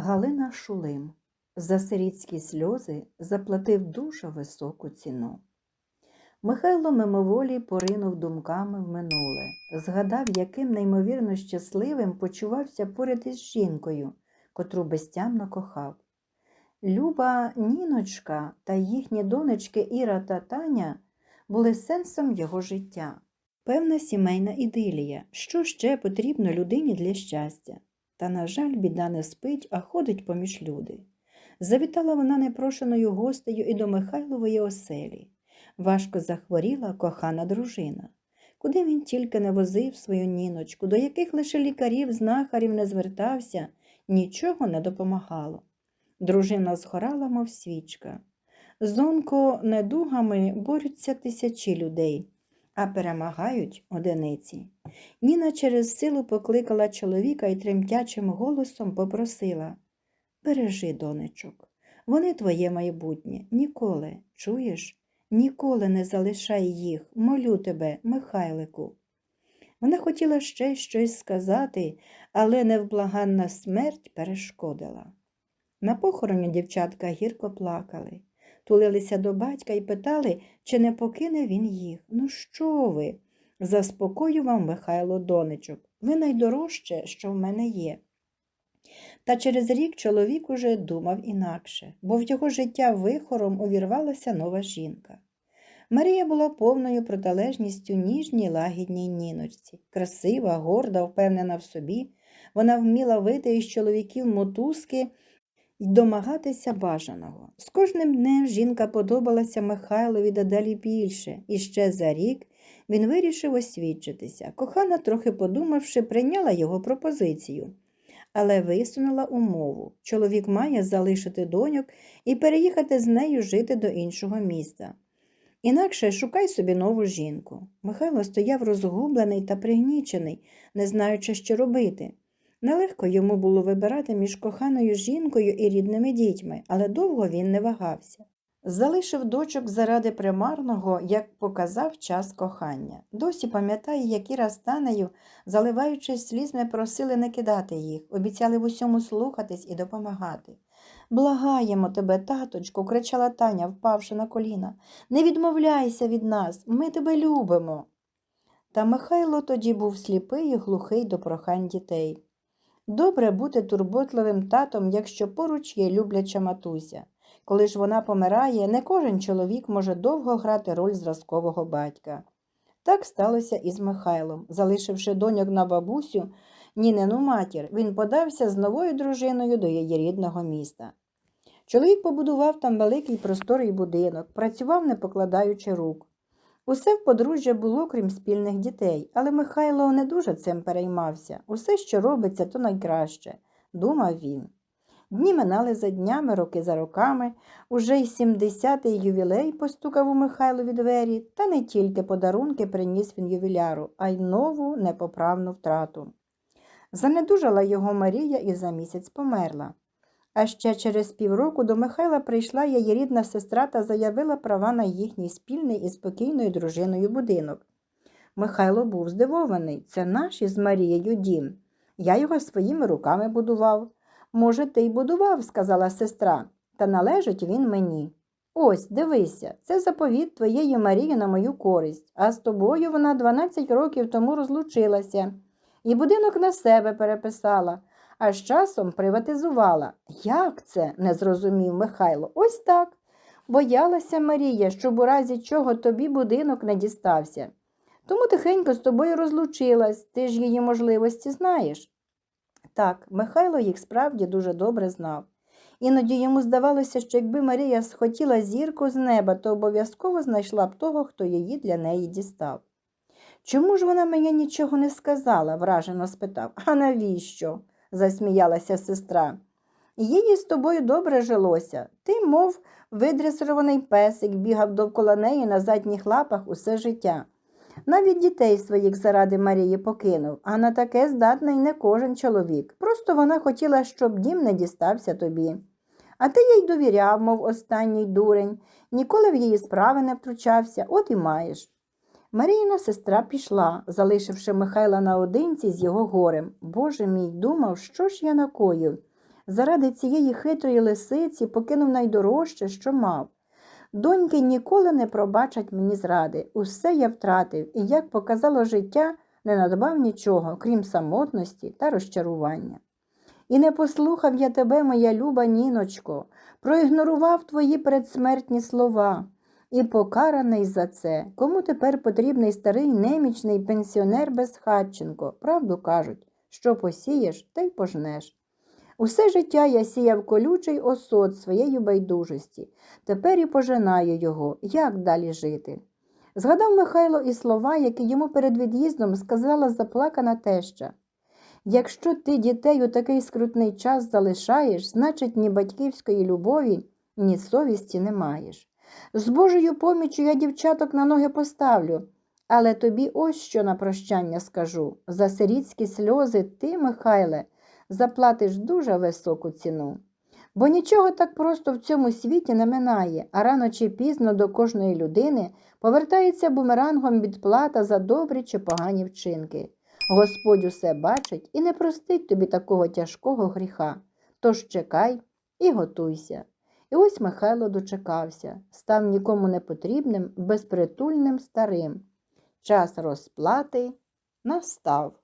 Галина Шулим за сирітські сльози заплатив дуже високу ціну. Михайло мимоволі поринув думками в минуле, згадав, яким неймовірно щасливим почувався поряд із жінкою, котру безтямно кохав. Люба Ніночка та їхні донечки Іра та Таня були сенсом його життя. Певна сімейна ідилія, що ще потрібно людині для щастя. Та, на жаль, біда не спить, а ходить поміж люди. Завітала вона непрошеною гостею і до Михайлової оселі. Важко захворіла кохана дружина. Куди він тільки не возив свою ніночку, до яких лише лікарів, знахарів не звертався, нічого не допомагало. Дружина згорала, мов свічка. З онконедугами борються тисячі людей, а перемагають одиниці. Ніна через силу покликала чоловіка і тремтячим голосом попросила Бережи, донечок, вони твоє майбутнє, ніколи, чуєш, ніколи не залишай їх, молю тебе, Михайлику. Вона хотіла ще щось сказати, але невблаганна смерть перешкодила. На похороні дівчатка гірко плакали, тулилися до батька і питали, чи не покине він їх. Ну, що ви? Заспокоював Михайло донечок. Ви найдорожче, що в мене є. Та через рік чоловік уже думав інакше, бо в його життя вихором увірвалася нова жінка. Марія була повною протилежністю ніжній лагідній ніночці, красива, горда, впевнена в собі. Вона вміла вити із чоловіків мотузки й домагатися бажаного. З кожним днем жінка подобалася Михайлові дедалі більше, і ще за рік він вирішив освідчитися. Кохана, трохи подумавши, прийняла його пропозицію, але висунула умову чоловік має залишити доньок і переїхати з нею жити до іншого міста. Інакше шукай собі нову жінку. Михайло стояв розгублений та пригнічений, не знаючи, що робити. Нелегко йому було вибирати між коханою жінкою і рідними дітьми, але довго він не вагався. Залишив дочок заради примарного, як показав час кохання. Досі пам'ятає, як Іра з Танею, заливаючись слізьми, просили не кидати їх, обіцяли в усьому слухатись і допомагати. Благаємо тебе, таточку, кричала Таня, впавши на коліна. Не відмовляйся від нас, ми тебе любимо. Та Михайло тоді був сліпий і глухий до прохань дітей. Добре бути турботливим татом, якщо поруч є любляча матуся. Коли ж вона помирає, не кожен чоловік може довго грати роль зразкового батька. Так сталося і з Михайлом. Залишивши доньок на бабусю, Нінину матір, він подався з новою дружиною до її рідного міста. Чоловік побудував там великий просторий будинок, працював, не покладаючи рук. Усе в подружжя було, крім спільних дітей, але Михайло не дуже цим переймався. Усе, що робиться, то найкраще, думав він. Дні минали за днями, роки за роками, уже й 70-й ювілей постукав у Михайлові двері, та не тільки подарунки приніс він ювіляру, а й нову непоправну втрату. Занедужала його Марія і за місяць померла. А ще через півроку до Михайла прийшла її рідна сестра та заявила права на їхній спільний і спокійною дружиною будинок. Михайло був здивований це наш із Марією дім. Я його своїми руками будував. Може, ти й будував, сказала сестра, та належить він мені. Ось, дивися, це заповіт твоєї Марії на мою користь, а з тобою вона 12 років тому розлучилася і будинок на себе переписала, а з часом приватизувала. Як це? не зрозумів Михайло. Ось так. Боялася Марія, щоб у разі чого тобі будинок не дістався. Тому тихенько з тобою розлучилась, ти ж її можливості знаєш. Так, Михайло їх справді дуже добре знав. Іноді йому здавалося, що якби Марія схотіла зірку з неба, то обов'язково знайшла б того, хто її для неї дістав. Чому ж вона мені нічого не сказала? вражено спитав. А навіщо? Засміялася сестра. Їй з тобою добре жилося. Ти, мов видресирований песик, бігав довкола неї на задніх лапах усе життя. Навіть дітей своїх заради Марії покинув, а на таке здатний не кожен чоловік. Просто вона хотіла, щоб дім не дістався тобі. А ти їй довіряв, мов останній дурень, ніколи в її справи не втручався, от і маєш. Маріїна сестра пішла, залишивши Михайла наодинці з його горем. Боже мій думав, що ж я накоїв. заради цієї хитрої лисиці покинув найдорожче, що мав. Доньки ніколи не пробачать мені зради. Усе я втратив і, як показало життя, не надбав нічого, крім самотності та розчарування. І не послухав я тебе, моя люба ніночко, проігнорував твої передсмертні слова. І покараний за це, кому тепер потрібний старий немічний пенсіонер безхатченко, правду кажуть, що посієш, те й пожнеш. Усе життя я сіяв колючий осод своєї байдужості, тепер і пожинаю його, як далі жити. Згадав Михайло і слова, які йому перед від'їздом сказала заплакана теща. Якщо ти дітей у такий скрутний час залишаєш, значить ні батьківської любові, ні совісті не маєш. З Божою поміччю я дівчаток на ноги поставлю, але тобі ось що на прощання скажу. За сирітські сльози ти, Михайле, заплатиш дуже високу ціну. Бо нічого так просто в цьому світі не минає, а рано чи пізно до кожної людини повертається бумерангом відплата за добрі чи погані вчинки. Господь усе бачить і не простить тобі такого тяжкого гріха. Тож чекай і готуйся. І ось Михайло дочекався, став нікому не потрібним, безпритульним старим. Час розплати настав.